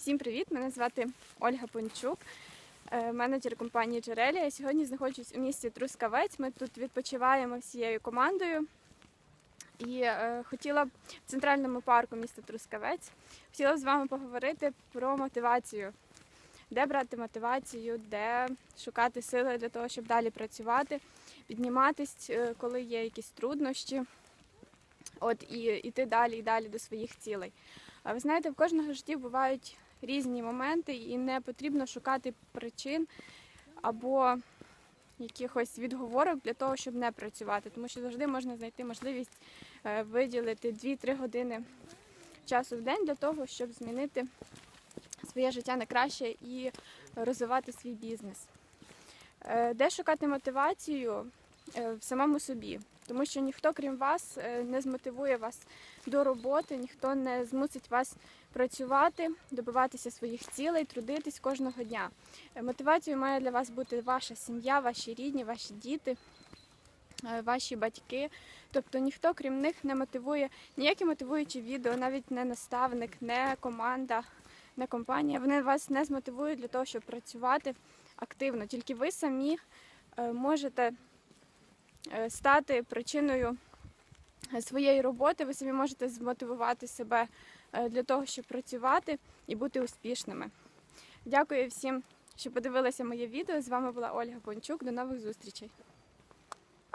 Всім привіт! Мене звати Ольга Пончук, е, менеджер компанії Джерелія. Я сьогодні знаходжусь у місті Трускавець. Ми тут відпочиваємо всією командою. І е, хотіла б в центральному парку міста Трускавець. Хотіла б з вами поговорити про мотивацію. Де брати мотивацію, де шукати сили для того, щоб далі працювати, підніматись, е, коли є якісь труднощі. От і йти далі і далі до своїх цілей. А ви знаєте, в кожного житті бувають різні моменти, і не потрібно шукати причин або якихось відговорок для того, щоб не працювати, тому що завжди можна знайти можливість е, виділити 2-3 години часу в день для того, щоб змінити своє життя на краще і розвивати свій бізнес. Е, Де шукати мотивацію в самому собі, тому що ніхто, крім вас, е, не змотивує вас до роботи, ніхто не змусить вас працювати, добиватися своїх цілей, трудитись кожного дня. Е, Мотивацією має для вас бути ваша сім'я, ваші рідні, ваші діти. е, Ваші батьки, тобто ніхто крім них не мотивує ніякі мотивуючі відео, навіть не наставник, не команда, не компанія. Вони вас не змотивують для того, щоб працювати активно. Тільки ви самі е, можете е, стати причиною е, своєї роботи. Ви самі можете змотивувати себе е, для того, щоб працювати і бути успішними. Дякую всім, що подивилися моє відео. З вами була Ольга Пончук. До нових зустрічей.